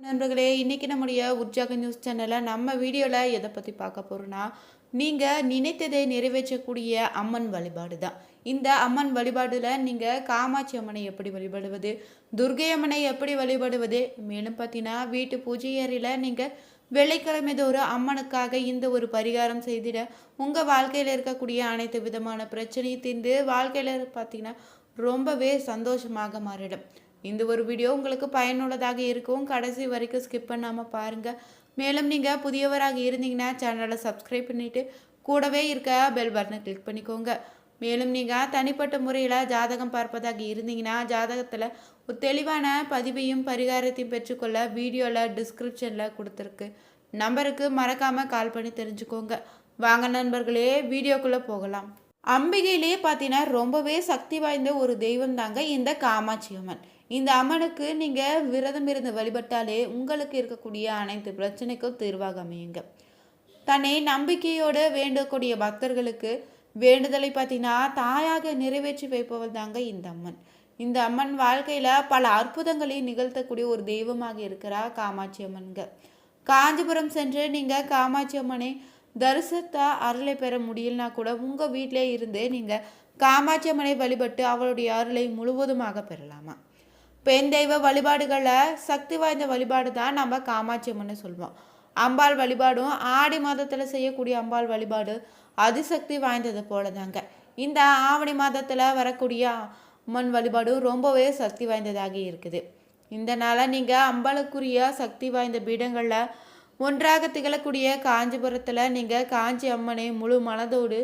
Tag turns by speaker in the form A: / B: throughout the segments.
A: நண்பர்களே இன்றைக்கி நம்முடைய உற்சாக நியூஸ் சேனலில் நம்ம வீடியோவில் எதை பற்றி பார்க்க போகிறோன்னா நீங்கள் நினைத்ததை நிறைவேற்றக்கூடிய அம்மன் வழிபாடு தான். இந்த அம்மன் வழிபாடில் நீங்கள் காமாட்சி அம்மனை எப்படி வழிபடுவது துர்கை அம்மனை எப்படி வழிபடுவது மேலும் பார்த்தீங்கன்னா வீட்டு பூஜை அறையில் நீங்கள் வெள்ளிக்கிழமை தோறும் அம்மனுக்காக இந்த ஒரு பரிகாரம் செய்திட உங்கள் வாழ்க்கையில் இருக்கக்கூடிய அனைத்து விதமான பிரச்சனையும் தீர்ந்து வாழ்க்கையில் பார்த்தீங்கன்னா ரொம்பவே சந்தோஷமாக மாறிடும். இந்த ஒரு வீடியோ உங்களுக்கு பயனுள்ளதாக இருக்கும். கடைசி வரைக்கும் ஸ்கிப் பண்ணாமல் பாருங்கள் மேலும் நீங்கள் புதியவராக இருந்தீங்கன்னா சேனலை சப்ஸ்கிரைப் பண்ணிவிட்டு கூடவே இருக்க பெல் பட்டனை கிளிக் பண்ணிக்கோங்க. மேலும் நீங்கள் தனிப்பட்ட முறையில் ஜாதகம் பார்ப்பதாக இருந்தீங்கன்னா ஜாதகத்தில் ஒரு தெளிவான பதிவையும் பரிகாரத்தையும் பெற்றுக்கொள்ள வீடியோவில் டிஸ்கிரிப்ஷனில் கொடுத்துருக்கு. நம்பருக்கு மறக்காமல் கால் பண்ணி தெரிஞ்சுக்கோங்க. வாங்க நண்பர்களே வீடியோக்குள்ளே போகலாம். அம்பிகையிலே பார்த்தீங்கன்னா ரொம்பவே சக்தி வாய்ந்த ஒரு தெய்வம் தாங்க இந்த காமாட்சி அம்மன். இந்த அம்மனுக்கு நீங்கள் விரதம் இருந்து வழிபட்டாலே உங்களுக்கு இருக்கக்கூடிய அனைத்து பிரச்சனைக்கும் தீர்வாக அமையுங்க. தன்னை நம்பிக்கையோடு வேண்டக்கூடிய பக்தர்களுக்கு வேண்டுதலை பார்த்தீங்கன்னா தாயாக நிறைவேற்றி வைப்பவள் தாங்க இந்த அம்மன். இந்த அம்மன் வாழ்க்கையில் பல அற்புதங்களை நிகழ்த்தக்கூடிய ஒரு தெய்வமாக இருக்கிறா காமாட்சி அம்மனுங்க. காஞ்சிபுரம் சென்று நீங்கள் காமாட்சி அம்மனை தரிசனத்தை அருளை பெற முடியலனா கூட உங்கள் வீட்டிலே இருந்து நீங்கள் காமாட்சி அம்மனை வழிபட்டு அவளுடைய அருளை முழுவதுமாக பெறலாமா? பெண் தெய்வ வழிபாடுகளில் சக்தி வாய்ந்த வழிபாடு தான் நம்ம காமாட்சி அம்மன்னு சொல்லுவோம். அம்பாள் வழிபாடும் ஆடி மாதத்தில் செய்யக்கூடிய அம்பாள் வழிபாடு அதிசக்தி வாய்ந்தது போல தாங்க இந்த ஆவணி மாதத்தில் வரக்கூடிய அம்மன் வழிபாடு ரொம்பவே சக்தி வாய்ந்ததாக இருக்குது. இந்த நீங்கள் அம்பாளுக்குரிய சக்தி வாய்ந்த பீடங்களில் ஒன்றாக திகழக்கூடிய காஞ்சிபுரத்தில் நீங்கள் காஞ்சி அம்மனை முழு மனதோடு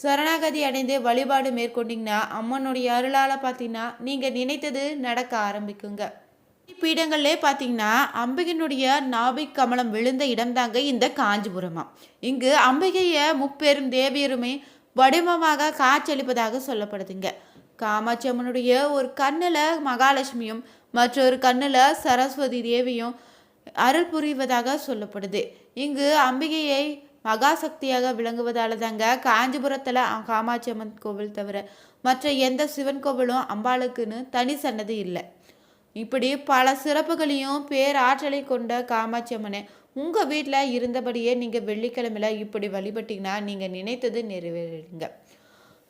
A: சரணாகதி அடைந்து வழிபாடு மேற்கொண்டீங்கன்னா அம்மனுடைய அருளால் பார்த்தீங்கன்னா நீங்கள் நினைத்தது நடக்க ஆரம்பிக்குங்க. பீடங்கள்லே பார்த்தீங்கன்னா அம்பிகையினுடைய நாபிக் கமலம் விழுந்த இடம்தாங்க இந்த காஞ்சிபுரமா. இங்கு அம்பிகையை முப்பெரும் தேவியருமே வடிவமாக காட்சியளிப்பதாக சொல்லப்படுதுங்க. காமாட்சி அம்மனுடைய ஒரு கண்ணில் மகாலட்சுமியும் மற்றொரு கண்ணில் சரஸ்வதி தேவியும் அருள் புரிவதாக சொல்லப்படுது. இங்கு அம்பிகையை மகாசக்தியாக விளங்குவதால தாங்க காஞ்சிபுரத்தில் காமாட்சி அம்மன் கோவில் தவிர மற்ற எந்த சிவன் கோவிலும் அம்பாளுக்குன்னு தனி சன்னதி இல்லை. இப்படி பல சிறப்புகளையும் பேராற்றலை கொண்ட காமாட்சி அம்மனை உங்கள் வீட்டில் இருந்தபடியே நீங்கள் வெள்ளிக்கிழமையில் இப்படி வழிபட்டிங்கன்னா நீங்கள் நினைத்தது நிறைவேறிடுங்க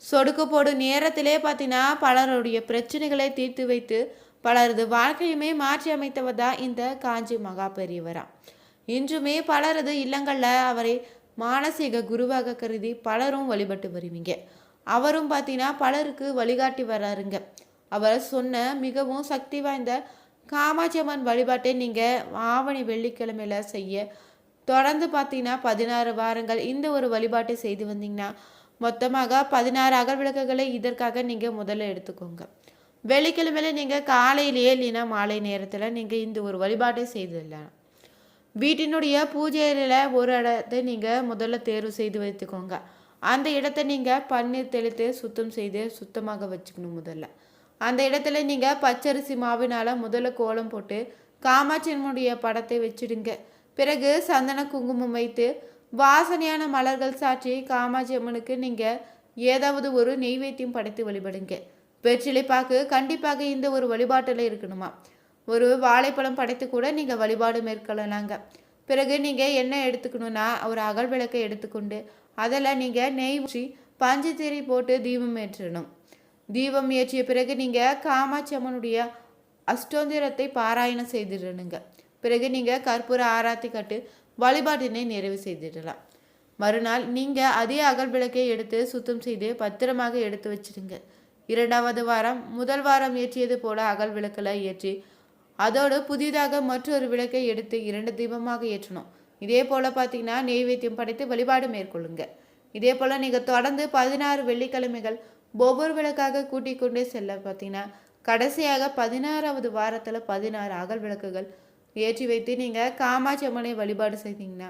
A: சொடுக்கு போடும் நேரத்திலே பார்த்தீங்கன்னா பலருடைய பிரச்சனைகளை தீர்த்து வைத்து பலரது வாழ்க்கையுமே மாற்றி அமைத்தவர் தான் இந்த காஞ்சி மகா பெரியவரா. இன்றுமே பலரது இல்லங்களில் அவரை மானசீக குருவாக கருதி பலரும் வழிபட்டு வருவீங்க. அவரும் பார்த்தீங்கன்னா பலருக்கு வழிகாட்டி வராருங்க. அவர் சொன்ன மிகவும் சக்தி வாய்ந்த காமாட்சி அம்மன் வழிபாட்டை நீங்கள் ஆவணி வெள்ளிக்கிழமையில் செய்ய தொடர்ந்து பார்த்தீங்கன்னா பதினாறு வாரங்கள் இந்த ஒரு வழிபாட்டை செய்து வந்தீங்கன்னா மொத்தமாக பதினாறு அகல் விளக்குகளை இதற்காக நீங்கள் முதல்ல எடுத்துக்கோங்க. வெள்ளிக்கிழமையில நீங்கள் காலையிலேயே இல்லைன்னா மாலை நேரத்தில் நீங்கள் இந்த ஒரு வழிபாட்டை செய்ததில்லை வீட்டினுடைய பூஜை அறையில் ஒரு இடத்தை நீங்கள் முதல்ல தேர்வு செய்து வைத்துக்கோங்க. அந்த இடத்த நீங்கள் பன்னீர் தெளித்து சுத்தம் செய்து சுத்தமாக வச்சுக்கணும் முதல்ல. அந்த இடத்துல நீங்கள் பச்சரிசி மாவினால் முதல்ல கோலம் போட்டு காமாட்சியனுடைய படத்தை வச்சுடுங்க. பிறகு சந்தன குங்குமம் வைத்து வாசனையான மலர்கள் சாற்றி காமாட்சி அம்மனுக்கு நீங்கள் ஏதாவது ஒரு நெய்வேத்தியம் படைத்து வழிபடுங்க. வெற்றிலை பாக்கு கண்டிப்பாக இந்த ஒரு வழிபாட்டில் இருக்கணுமா? ஒரு வாழைப்பழம் படைத்து கூட நீங்கள் வழிபாடு மேற்கொள்ளலாங்க. பிறகு நீங்கள் என்ன எடுத்துக்கணுன்னா ஒரு அகல் விளக்கை எடுத்துக்கொண்டு அதில் நீங்கள் நெய் ஊற்றி தேரி போட்டு தீபம் ஏற்றணும். தீபம் ஏற்றிய பிறகு நீங்கள் காமாட்சி அம்மனுடைய அஷ்டோந்திரத்தை பாராயணம் செய்திடணுங்க. பிறகு நீங்கள் கற்பூர ஆராத்தி கட்டு வழிபாட்டினை நிறைவு செய்திடலாம். மறுநாள் நீங்கள் அதே அகல் விளக்கை எடுத்து சுத்தம் செய்து பத்திரமாக எடுத்து வச்சிடுங்க. இரண்டாவது வாரம் முதல் வாரம் ஏற்றியது போல அகல் விளக்கில் ஏற்றி அதோடு புதிதாக மற்றொரு விளக்கை எடுத்து இரண்டு தீபமாக ஏற்றணும். இதே போல் பார்த்தீங்கன்னா நெய்வேத்தியம் படைத்து வழிபாடு மேற்கொள்ளுங்க. இதே போல் நீங்கள் தொடர்ந்து பதினாறு வெள்ளிக்கிழமைகள் ஒவ்வொரு விளக்காக கூட்டிக் கொண்டே செல்ல பார்த்தீங்கன்னா கடைசியாக பதினாறாவது வாரத்தில் பதினாறு அகல் விளக்குகள் ஏற்றி வைத்து நீங்கள் காமாட்சி அம்மனை வழிபாடு செய்தீங்கன்னா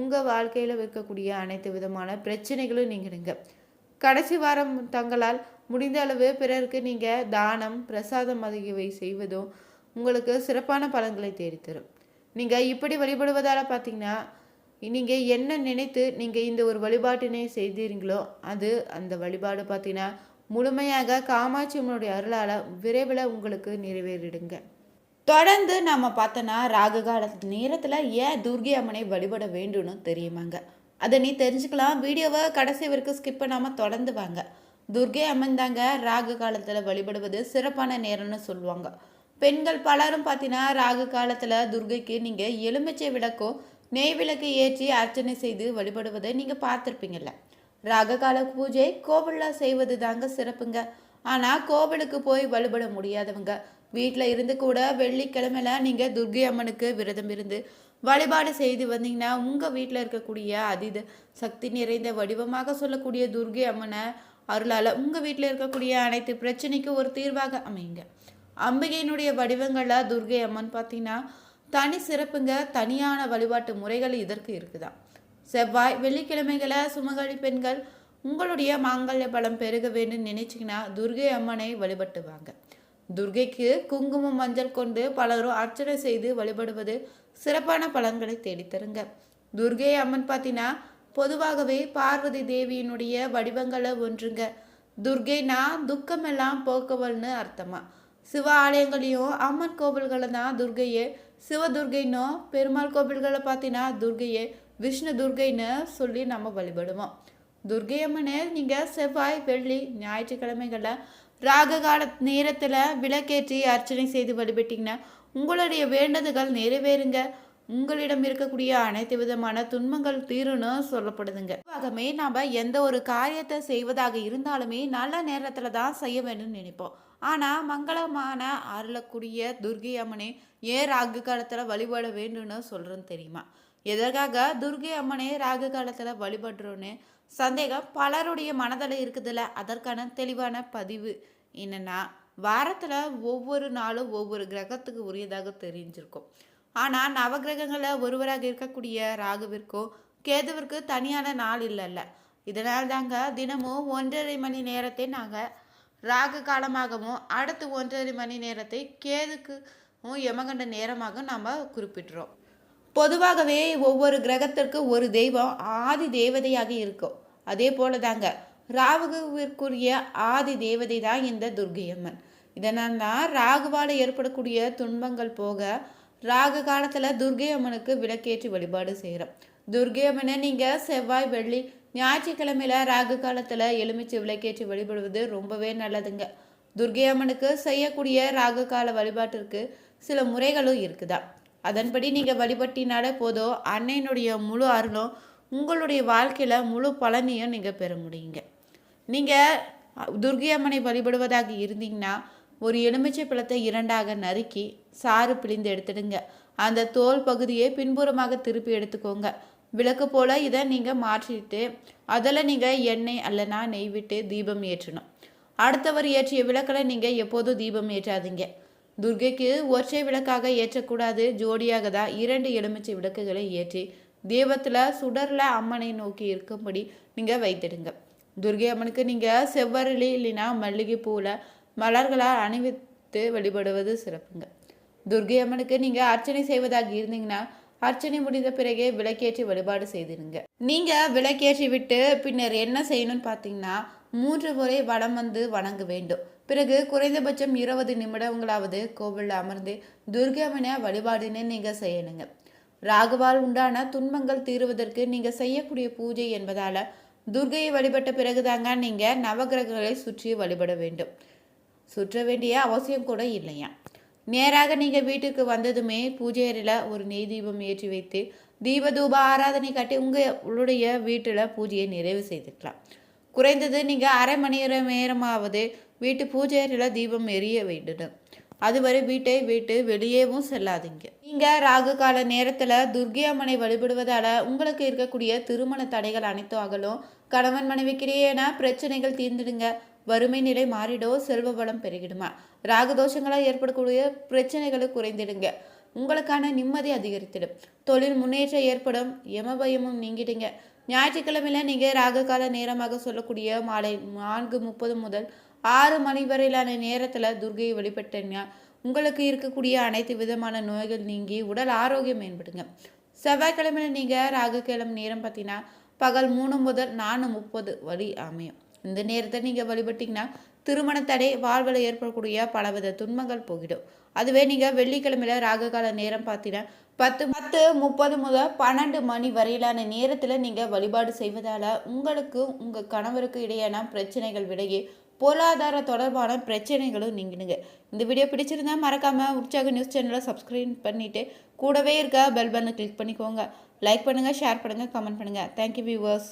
A: உங்கள் வாழ்க்கையில் இருக்கக்கூடிய அனைத்து விதமான பிரச்சனைகளும் நீங்கிடுங்க. கடைசி வாரம் தங்களால் முடிந்த அளவு பிறருக்கு நீங்கள் தானம் பிரசாதம் ஆகியவை செய்வதும் உங்களுக்கு சிறப்பான பலன்களை தேடித்தரும். நீங்கள் இப்படி வழிபடுவதால் பார்த்தீங்கன்னா நீங்கள் என்ன நினைத்து நீங்கள் இந்த ஒரு வழிபாட்டினை செய்தீர்களோ அது அந்த வழிபாடு பார்த்தீங்கன்னா முழுமையாக காமாட்சி அம்மனுடைய அருளால் விரைவில் உங்களுக்கு நிறைவேறிடுங்க. தொடர்ந்து நம்ம பார்த்தோன்னா ராகு கால நேரத்தில் ஏன் துர்கி அம்மனை வழிபட வேண்டும்னு தெரியுமாங்க? அதை நீ தெரிஞ்சுக்கலாம். வீடியோவை கடைசி வரைக்கும் ஸ்கிப் பண்ணாமல் தொடர்ந்து வாங்க. துர்கை அம்மன் தாங்க ராகு காலத்தில் வழிபடுவது சிறப்பான நேரம்னு சொல்லுவாங்க. பெண்கள் பலரும் பார்த்தீங்கன்னா ராகு காலத்தில் துர்கைக்கு நீங்கள் எலுமிச்சை விளக்கும் நெய் விளக்கு ஏற்றி அர்ச்சனை செய்து வழிபடுவதை நீங்கள் பார்த்துருப்பீங்கல்ல. ராக கால பூஜை கோவிலில் செய்வது தாங்க சிறப்புங்க. ஆனால் கோவிலுக்கு போய் வழிபட முடியாதவங்க. வீட்டில் இருந்து கூட வெள்ளிக்கிழமையில நீங்கள் துர்கை அம்மனுக்கு விரதம் இருந்து வழிபாடு செய்து வந்தீங்கன்னா உங்கள் வீட்டில் இருக்கக்கூடிய அதீத சக்தி நிறைந்த வடிவமாக சொல்லக்கூடிய துர்கை அம்மனை அருளால் உங்கள் வீட்டில் இருக்கக்கூடிய அனைத்து பிரச்சனைக்கும் ஒரு தீர்வாக அமையுங்க. அம்பிகையினுடைய வடிவங்களில் துர்கை அம்மன் பார்த்தீங்கன்னா தனி சிறப்புங்க தனியான வழிபாட்டு முறைகள் இதற்கு இருக்குதான் செவ்வாய் வெள்ளிக்கிழமைகளை சுமகழி பெண்கள் உங்களுடைய மாங்கல்ய பலம் பெருக வேண்டும் நினைச்சிங்கன்னா துர்கை அம்மனை வழிபட்டுவாங்க துர்கைக்கு குங்குமம் மஞ்சள் கொண்டு பலரும் அர்ச்சனை செய்து வழிபடுவது சிறப்பான பலன்களை தேடித்தருங்க. துர்கை அம்மன் பார்த்தீங்கன்னா பொதுவாகவே பார்வதி தேவியினுடைய வடிவங்களை ஒன்றுங்க. துர்கைனா துக்கமெல்லாம் போக்குவல்னு அர்த்தமா? சிவ ஆலயங்களையும் அம்மன் கோவில்களை தான் துர்கையே. சிவதுர்கைன்னும் பெருமாள் கோவில்களை பார்த்தீங்கன்னா துர்கையே. விஷ்ணு துர்கைன்னு சொல்லி நம்ம வழிபடுவோம். துர்கை அம்மனை நீங்கள் செவ்வாய் வெள்ளி ஞாயிற்றுக்கிழமைகளில் ராக கால நேரத்தில் விளக்கேற்றி அர்ச்சனை செய்து வழிபட்டிங்கன்னா உங்களுடைய வேண்டதுகள் நிறைவேறுங்க. உங்களிடம் இருக்கக்கூடிய அனைத்து விதமான துன்பங்கள் தீரும்னு சொல்லப்படுதுங்க. ஆகவே நாம் எந்த ஒரு காரியத்தை செய்வதாக இருந்தாலுமே நல்ல நேரத்தில் தான் செய்ய வேணும்னு நினைப்போம். ஆனால் மங்களமான அருளக்கூடிய துர்கை அம்மனை ஏன் ராகு காலத்தில் வழிபட வேண்டும்னு சொல்கிறேன்னு தெரியுமா? எதற்காக துர்கை அம்மனே ராகு காலத்தில் வழிபடுறோன்னு? சந்தேகம் பலருடைய மனதில் இருக்குதுல்ல. அதற்கான தெளிவான பதிவு என்னென்னா வாரத்தில் ஒவ்வொரு நாளும் ஒவ்வொரு கிரகத்துக்கு உரியதாக தெரிஞ்சிருக்கும். ஆனால் நவகிரகங்களில் ஒருவராக இருக்கக்கூடிய ராகுவிற்கோ கேதுவிற்கு தனியான நாள் இல்லைல்ல. இதனால் தாங்க தினமும் ஒன்றரை மணி நேரத்தை நாங்கள் ராகு காலமாகவும் அடுத்து ஒன்றரை மணி நேரத்தை கேதுக்கும் யமகண்ட நேரமாக நாம் குறிப்பிடுறோம். பொதுவாகவே ஒவ்வொரு கிரகத்திற்கு ஒரு தெய்வம் ஆதி தேவதையாக இருக்கும். அதே போல தாங்க ராகுவிற்குரிய ஆதி தேவதை தான் இந்த துர்கையம்மன். இதனால் தான் ராகுவால் ஏற்படக்கூடிய துன்பங்கள் போக ராகு காலத்தில் துர்கை அம்மனுக்கு விளக்கேற்றி வழிபாடு செய்கிறோம் துர்கை அம்மனை நீங்கள் செவ்வாய் வெள்ளி ஞாயிற்றுக்கிழமையில் ராகு காலத்தில் எலுமிச்சை விளக்கேற்றி வழிபடுவது ரொம்பவே நல்லதுங்க. துர்கை அம்மனுக்கு செய்யக்கூடிய ராகு கால வழிபாட்டிற்கு சில முறைகளும் இருக்குதா? அதன்படி நீங்கள் வழிபட்டினாலே போதும். அன்னையினுடைய முழு அருளும் உங்களுடைய வாழ்க்கையில் முழு பலனையும் நீங்கள் பெற முடியுங்க. நீங்கள் துர்கை அம்மனை வழிபடுவதாக இருந்தீங்கன்னா ஒரு எலுமிச்சை பழத்தை இரண்டாக நறுக்கி சாறு பிழிந்து எடுத்துடுங்க. அந்த தோல் பகுதியை பின்புறமாக திருப்பி எடுத்துக்கோங்க. விளக்கு போல் இதை நீங்கள் மாற்றிட்டு அதில் நீங்கள் எண்ணெய் அல்லனா நெய் விட்டு தீபம் ஏற்றணும். அடுத்தவர் ஏற்றிய விளக்கில் நீங்கள் எப்போதும் தீபம் ஏற்றாதீங்க. துர்கைக்கு ஒற்றை விளக்காக ஏற்றக்கூடாது ஜோடியாக தான் இரண்டு எலுமிச்சை விளக்குகளை ஏற்றி தீபத்தில் சுடரில் அம்மனை நோக்கி இருக்கும்படி நீங்கள் வைத்திடுங்க. துர்கை அம்மனுக்கு நீங்கள் செவ்வரளி இல்லைன்னா மல்லிகைப்பூவில் மலர்களால் அணிவித்து வழிபடுவது சிறப்புங்க. துர்கை அம்மனுக்கு நீங்கள் அர்ச்சனை செய்வதாக இருந்தீங்கன்னா அர்ச்சனை முடிந்த பிறகே விளக்கேற்றி வழிபாடு செய்திருங்க. நீங்கள் விளக்கேற்றி விட்டு பின்னர் என்ன செய்யணும்னு பார்த்தீங்கன்னா மூன்று முறை வடம் வந்து வணங்க வேண்டும். பிறகு குறைந்தபட்சம் இருபது நிமிடங்களாவது கோவிலில் அமர்ந்து துர்காவின வழிபாடுன்னு நீங்கள் செய்யணுங்க. ராகுவால் உண்டான துன்பங்கள் தீருவதற்கு நீங்கள் செய்யக்கூடிய பூஜை என்பதால் துர்கையை வழிபட்ட பிறகுதாங்க நீங்கள் நவகிரகங்களை சுற்றி வழிபட வேண்டும். சுற்ற வேண்டிய அவசியம் கூட இல்லையா? நேராக நீங்கள் வீட்டுக்கு வந்ததுமே பூஜை அறையில் ஒரு நெய் தீபம் ஏற்றி வைத்து தீப தூப ஆராதனை காட்டி உங்களுடைய வீட்டில் பூஜையை நிறைவு செய்துக்கலாம். குறைந்தது நீங்கள் அரை மணி நேரமாவது வீட்டு பூஜை அறையில் தீபம் எரிய வேண்டும். அதுவரை வீட்டை விட்டு வெளியேவும் செல்லாதீங்க. நீங்கள் ராகு கால நேரத்தில் துர்கி அம்மனை வழிபடுவதால் உங்களுக்கு இருக்கக்கூடிய திருமண தடைகள் அனைத்தும் அகலும். கணவன் மனைவிக்கிடையேன பிரச்சனைகள் தீர்ந்துடுங்க. வறுமை நிலை மாறிடோ செல்வ வளம் பெருகிடுமா? ராகதோஷங்களால் ஏற்படக்கூடிய பிரச்சனைகளை குறைந்திடுங்க. உங்களுக்கான நிம்மதி அதிகரித்திடும். தொழில் முன்னேற்றம் ஏற்படும். யமபயமும் நீங்கிடுங்க. ஞாயிற்றுக்கிழமையில நீங்கள் ராக கால நேரமாக சொல்லக்கூடிய மாலை நான்கு முப்பது முதல் ஆறு மணி வரையிலான நேரத்தில் துர்கையை வழிபட்டீங்கன்னா உங்களுக்கு இருக்கக்கூடிய அனைத்து விதமான நோய்கள் நீங்கி உடல் ஆரோக்கியம் மேம்படுங்க. செவ்வாய்க்கிழமையில் நீங்கள் ராகுக்கிழமை நேரம் பார்த்தீங்கன்னா பகல் மூணு முதல் நாலு முப்பது வழி அமையும். இந்த நேரத்தை நீங்கள் வழிபட்டிங்கன்னா திருமண தடை வாழ்வில் ஏற்படக்கூடிய பலவித துன்பங்கள் போகிடும். அதுவே நீங்கள் வெள்ளிக்கிழமையில ராககால நேரம் பார்த்தீங்கன்னா பத்து பத்து முப்பது முதல் பன்னெண்டு மணி வரையிலான நேரத்தில் நீங்கள் வழிபாடு செய்வதால் உங்களுக்கு உங்கள் கணவருக்கு இடையான பிரச்சனைகள் விலகி பொருளாதார தொடர்பான பிரச்சனைகளும் நீங்கினுங்க இந்த வீடியோ பிடிச்சிருந்தா மறக்காமல் உற்சாக நியூஸ் சேனலை சப்ஸ்கிரைப் பண்ணிவிட்டு கூடவே இருக்க பெல் பட்டனை கிளிக் பண்ணிக்கோங்க. லைக் பண்ணுங்கள் ஷேர் பண்ணுங்கள் கமெண்ட் பண்ணுங்கள் தேங்க்யூ வியூவர்ஸ்